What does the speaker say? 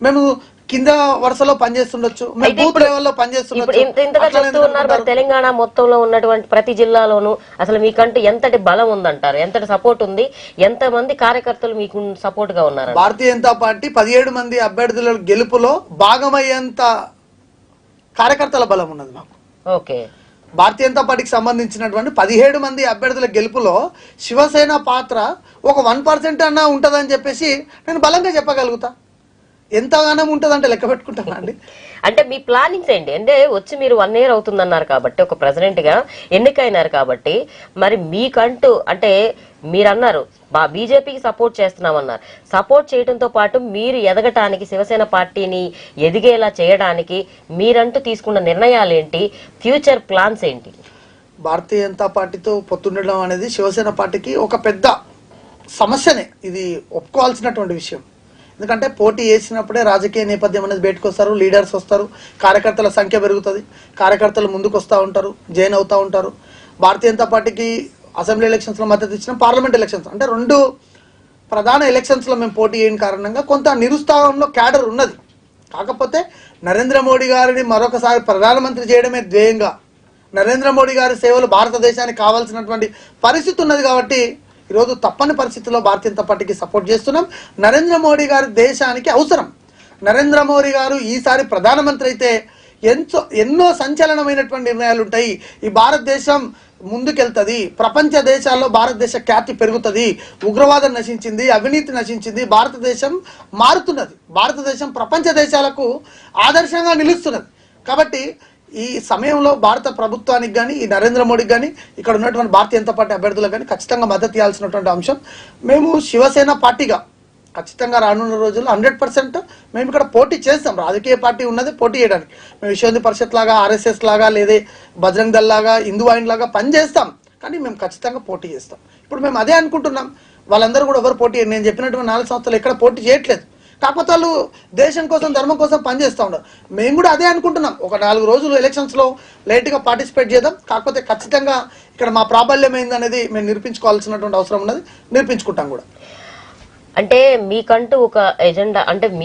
మేము కింద వరుసలో పనిచేస్తుండొచ్చు. తెలంగాణ మొత్తంలో ఉన్నటువంటి ప్రతి జిల్లాలోనూ అసలు మీకంటూ ఎంతటి బలం ఉందంటారు? ఎంతటి సపోర్ట్ ఉంది? ఎంత మంది కార్యకర్తలు మీకు సపోర్ట్గా ఉన్నారు భారతీయ జనతా పార్టీ పదిహేడు మంది అభ్యర్థుల గెలుపులో భాగమయ్యేంత కార్యకర్తల బలం ఉన్నది మాకు. ఓకే. భారతీయ జనతా పార్టీకి సంబంధించినటువంటి పదిహేడు మంది అభ్యర్థుల గెలుపులో శివసేన పాత్ర ఒక వన్ పర్సెంట్ అన్నా ఉంటుందని చెప్పేసి నేను బలంగా చెప్పగలుగుతా. ఎంతగానో ఉంటుందంటే లెక్క పెట్టుకుంటానా అండి? అంటే మీ ప్లానింగ్స్ ఏంటి? అంటే వచ్చి మీరు వన్ ఇయర్ అవుతుందన్నారు కాబట్టి ఒక ప్రెసిడెంట్గా ఎన్నికైనారు కాబట్టి మరి మీకంటూ అంటే మీరు అన్నారు బా- బీజేపీకి సపోర్ట్ చేస్తున్నామన్నారు. సపోర్ట్ చేయడంతో పాటు మీరు ఎదగటానికి శివసేన పార్టీని ఎదిగేలా చేయడానికి మీరంటూ తీసుకున్న నిర్ణయాలు ఏంటి ఫ్యూచర్ ప్లాన్స్ ఏంటి? భారతీయ జనతా పార్టీతో పొత్తుండడం అనేది శివసేన పార్టీకి ఒక పెద్ద సమస్యనే. ఇది ఒప్పుకోవాల్సినటువంటి విషయం. ఎందుకంటే పోటీ చేసినప్పుడే రాజకీయ నేపథ్యం అనేది బయటకు వస్తారు లీడర్స్ వస్తారు కార్యకర్తల సంఖ్య పెరుగుతుంది కార్యకర్తలు ముందుకు వస్తూ ఉంటారు జైన్ అవుతూ ఉంటారు. భారతీయ జనతా పార్టీకి అసెంబ్లీ ఎలక్షన్స్లో మద్దతు ఇచ్చిన పార్లమెంట్ ఎలక్షన్స్. అంటే రెండు ప్రధాన ఎలక్షన్స్లో మేము పోటీ చేయని కారణంగా కొంత నిరుత్సాహంలో క్యాడర్ ఉన్నది. కాకపోతే నరేంద్ర మోడీ గారిని మరొకసారి ప్రధానమంత్రి చేయడమే ధ్యేయంగా నరేంద్ర మోడీ గారి సేవలు భారతదేశానికి కావాల్సినటువంటి పరిస్థితి ఉన్నది కాబట్టి ఈరోజు తప్పని పరిస్థితుల్లో భారతీయ జనతా పార్టీకి సపోర్ట్ చేస్తున్నాం. నరేంద్ర మోడీ గారు దేశానికి అవసరం. నరేంద్ర మోడీ గారు ఈసారి ప్రధానమంత్రి అయితే ఎంతో ఎన్నో సంచలనమైనటువంటి నిర్ణయాలు ఉంటాయి. ఈ భారతదేశం ముందుకెళ్తుంది. ప్రపంచ దేశాల్లో భారతదేశ ఖ్యాతి పెరుగుతుంది. ఉగ్రవాదం నశించింది అవినీతి నశించింది భారతదేశం మారుతున్నది. భారతదేశం ప్రపంచ దేశాలకు ఆదర్శంగా నిలుస్తున్నది. కాబట్టి ఈ సమయంలో భారత ప్రభుత్వానికి కానీ ఈ నరేంద్ర మోడీకి కానీ ఇక్కడ ఉన్నటువంటి భారతీయ జనతా పార్టీ అభ్యర్థులకు కానీ ఖచ్చితంగా మద్దతు ఇవ్వాల్సినటువంటి అంశం. మేము శివసేన పార్టీగా ఖచ్చితంగా రానున్న రోజుల్లో హండ్రెడ్ పర్సెంట్ మేము ఇక్కడ పోటీ చేస్తాం. రాజకీయ పార్టీ ఉన్నది పోటీ చేయడానికి. మేము విశ్వ పరిషత్ లాగా ఆర్ఎస్ఎస్ లాగా లేదా బజరంగ్ దళ్ లాగా హిందూ ఆయిన్ లాగా పనిచేస్తాం కానీ మేము ఖచ్చితంగా పోటీ చేస్తాం. ఇప్పుడు మేము అదే అనుకుంటున్నాం. వాళ్ళందరూ కూడా ఎవరు పోటీ నేను చెప్పినటువంటి నాలుగు సంవత్సరాలు ఎక్కడ పోటీ చేయట్లేదు. కాకపోతే వాళ్ళు దేశం కోసం ధర్మం కోసం పనిచేస్తూ ఉన్నారు. మేము కూడా అదే అనుకుంటున్నాం. ఒక నాలుగు రోజులు ఎలక్షన్స్లో లేట్గా పార్టిసిపేట్ చేద్దాం. కాకపోతే ఖచ్చితంగా ఇక్కడ మా ప్రాబల్యం ఏందనేది మేము నిరూపించుకోవాల్సినటువంటి అవసరం ఉన్నది. నిరూపించుకుంటాం కూడా. అంటే మీకంటూ ఒక ఎజెండా అంటే మీ